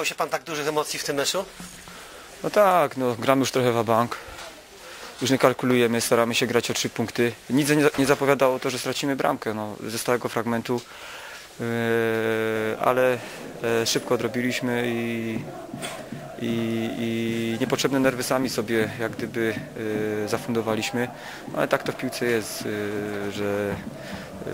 spodziewał się pan tak dużych emocji w tym meczu? No tak, no gramy już trochę w bank. Już nie kalkulujemy, staramy się grać o trzy punkty. Nic nie, nie zapowiadało to, że stracimy bramkę no, ze stałego fragmentu, yy, ale e, szybko odrobiliśmy i, i, i niepotrzebne nerwy sami sobie jak gdyby yy, zafundowaliśmy. Ale tak to w piłce jest, yy, że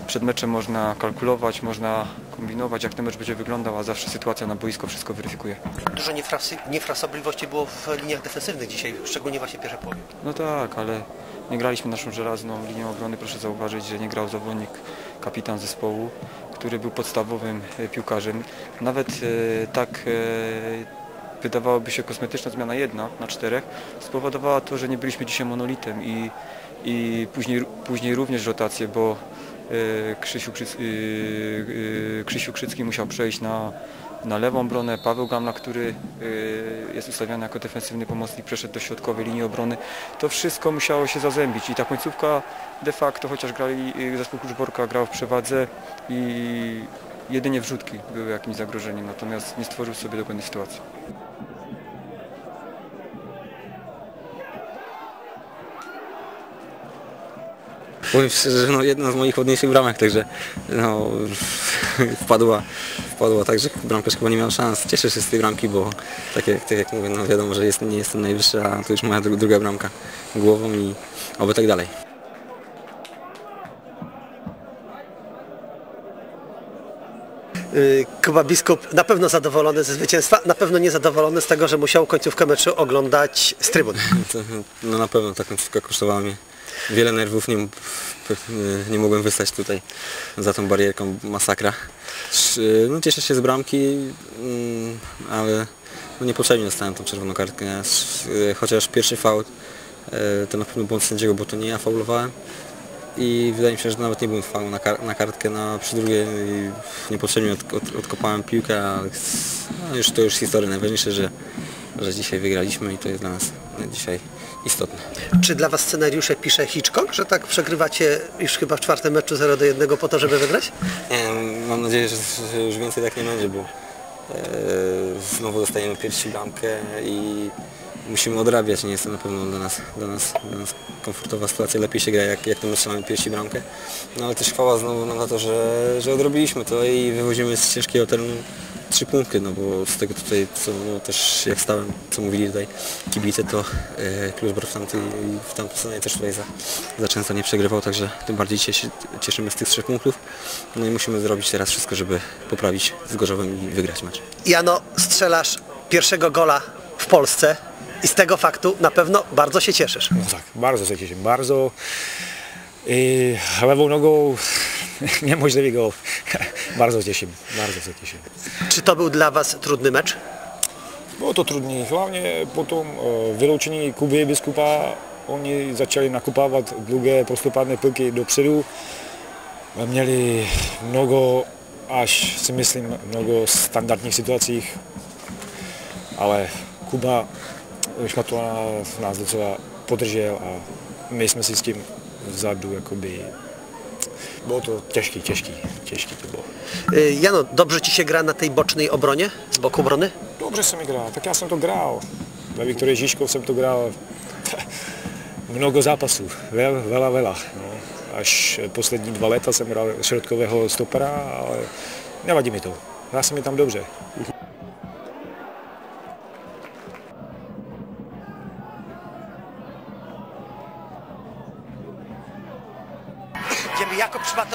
przed meczem można kalkulować, można kombinować jak ten mecz będzie wyglądał, a zawsze sytuacja na boisko wszystko weryfikuje. Dużo niefrasy, niefrasobliwości było w liniach defensywnych dzisiaj, szczególnie właśnie pierwsze połowie. No tak, ale nie graliśmy naszą żelazną linią obrony. Proszę zauważyć, że nie grał zawodnik, kapitan zespołu, który był podstawowym e, piłkarzem. Nawet e, tak e, wydawałoby się kosmetyczna zmiana jedna na czterech spowodowała to, że nie byliśmy dzisiaj monolitem i, i później, później również rotacje, bo Krzysiu, Krzyc, e, e, Krzysiu Krzycki musiał przejść na, na lewą obronę, Paweł Gamla, który e, jest ustawiany jako defensywny pomocnik, przeszedł do środkowej linii obrony. To wszystko musiało się zazębić i ta końcówka de facto, chociaż grali, e, zespół Kruszborka grał w przewadze i jedynie wrzutki były jakimś zagrożeniem, natomiast nie stworzył sobie dokładnej sytuacji. Powiem szczerze, że no, jedna z moich ładniejszych bramek, także no, wpadła, wpadła tak, że bramkarz chyba nie miał szans. Cieszę się z tej bramki, bo tak jak, tak jak mówię, no wiadomo, że jest, nie jestem najwyższy, a to już moja dru- druga bramka głową i oby tak dalej. Kuba Biskup na pewno zadowolony ze zwycięstwa, na pewno niezadowolony z tego, że musiał końcówkę meczu oglądać z trybun. No na pewno ta końcówka kosztowała mnie wiele nerwów, nie, nie mogłem wystać tutaj za tą barierką, masakra. Sz- No, cieszę się z bramki, mm, ale no, niepotrzebnie dostałem tą czerwoną kartkę, Sz- chociaż pierwszy faul to na pewno błąd sędziego, bo to nie ja faulowałem i wydaje mi się, że nawet nie byłem faul na, kar- na kartkę, no, przy drugiej niepotrzebnie od, od, odkopałem piłkę, ale no, już, to już historia, najważniejsze, że, że dzisiaj wygraliśmy i to jest dla nas dzisiaj istotne. Czy dla Was scenariusze pisze Hitchcock, że tak przegrywacie już chyba w czwartym meczu 0 do 1 po to, żeby wygrać? Nie, mam nadzieję, że, już więcej tak nie będzie, bo znowu dostajemy pierwszą bramkę i musimy odrabiać. Nie jest to na pewno dla nas, dla nas, dla nas komfortowa sytuacja. Lepiej się gra, jak, jak to my strzelamy pierwszą bramkę. No ale też chwała znowu za to, że, że odrobiliśmy to i wywozimy z ciężkiego terenu trzy punkty, no bo z tego tutaj, co no, też jak stałem, co mówili tutaj kibice, to e, Kluczbork w tamtej, w tamtej stronie też tutaj za, za często nie przegrywał, także tym bardziej cieszy, cieszymy z tych trzech punktów. No i musimy zrobić teraz wszystko, żeby poprawić z Gorzowem i wygrać mecz. Jano, strzelasz pierwszego gola w Polsce i z tego faktu na pewno bardzo się cieszysz. No tak, bardzo się cieszę, bardzo. I lewą nogą niemożliwy gol. bardzo cieszę, bardzo się cieszę. Czy to był dla Was trudny mecz? Było to trudniej, hlavně potom e, vyloučení Kuby Biskupa, oni začali nakupávat dlouhé prostopádné pilky dopředu. Měli mnoho, až si myslím, mnoho standardních situacích, ale Kuba Šmatola nás docela podržel a my jsme si s tím vzadu jakoby bylo to těžký, těžký, těžký to bylo. Y, Jano, dobrze Ci się gra na tej bocznej obronie, z boku obrony? Dobře se mi hrál, tak já jsem to grál. Ve Viktorii Žižkov jsem to grál mnoho zápasů, vel, vela, vela. No. Až poslední dva léta jsem hrál šrotkového stopera, ale nevadí mi to. Já jsem mi tam dobře.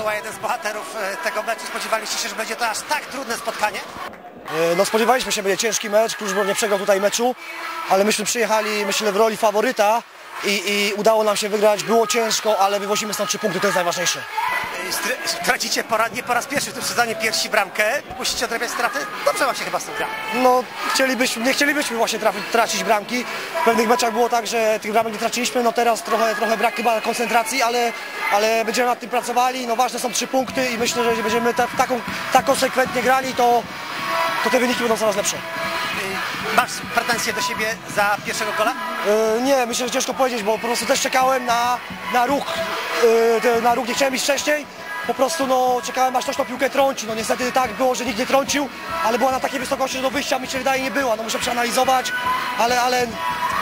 Szmatoła, jeden z bohaterów e, tego meczu, spodziewaliście się, że będzie to aż tak trudne spotkanie? E, No spodziewaliśmy się, będzie ciężki mecz, Kluczbork nie przegrał tutaj meczu, ale myśmy przyjechali, myślę, w roli faworyta i, i udało nam się wygrać. Było ciężko, ale wywozimy stąd trzy punkty, to jest najważniejsze. Tracicie po, ra- nie po raz pierwszy w tym sezonie pierwsi bramkę, musicie odrabiać straty. Dobrze Wam się chyba z tym gra. No, chcielibyśmy, nie chcielibyśmy właśnie trafić, tracić bramki. W pewnych meczach było tak, że tych bramek nie traciliśmy, no teraz trochę, trochę brak chyba koncentracji, ale, ale będziemy nad tym pracowali. No ważne są trzy punkty i myślę, że jeśli będziemy ta, taką, tak konsekwentnie grali, to, to te wyniki będą coraz lepsze. Y, Masz pretensje do siebie za pierwszego gola? E, Nie, myślę, że ciężko powiedzieć, bo po prostu też czekałem na, na ruch. Te- Na ruch nie chciałem iść wcześniej, po prostu no, czekałem aż ktoś tą piłkę trąci. No niestety tak było, że nikt nie trącił, ale była na takiej wysokości, że do wyjścia mi się wydaje nie była. No muszę przeanalizować, ale, ale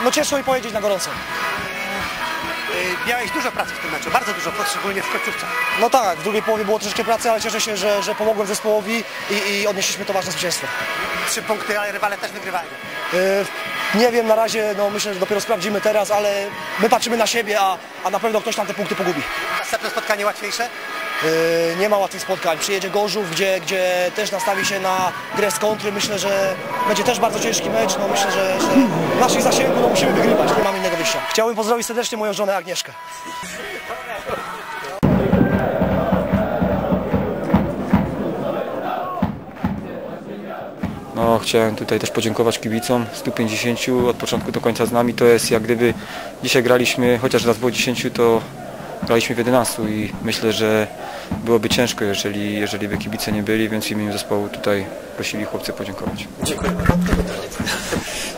no ciężko mi powiedzieć na gorąco. Y, Miałeś dużo pracy w tym meczu, bardzo dużo, szczególnie w końcówce. No tak, w drugiej połowie było troszeczkę pracy, ale cieszę się, że, że pomogłem zespołowi i, i odnieśliśmy to ważne zwycięstwo. Trzy punkty, ale rywale też wygrywają. Yy, nie wiem, na razie no, myślę, że dopiero sprawdzimy teraz, ale my patrzymy na siebie, a, a na pewno ktoś tam te punkty pogubi. Następne spotkanie łatwiejsze? Yy, nie ma łatwych spotkań. Przyjedzie Gorzów, gdzie, gdzie też nastawi się na grę z kontry. Myślę, że będzie też bardzo ciężki mecz. No, myślę, że, że w naszych zasięgu no, musimy wygrywać. Nie mamy innego wyjścia. Chciałbym pozdrowić serdecznie moją żonę Agnieszkę. No, chciałem tutaj też podziękować kibicom, 150 od początku do końca z nami. To jest jak gdyby dzisiaj graliśmy, chociaż raz było 10, to graliśmy w 11 i myślę, że byłoby ciężko, jeżeli, jeżeli by kibice nie byli, więc w imieniu zespołu tutaj prosili chłopcy podziękować. Dziękuję. Proszę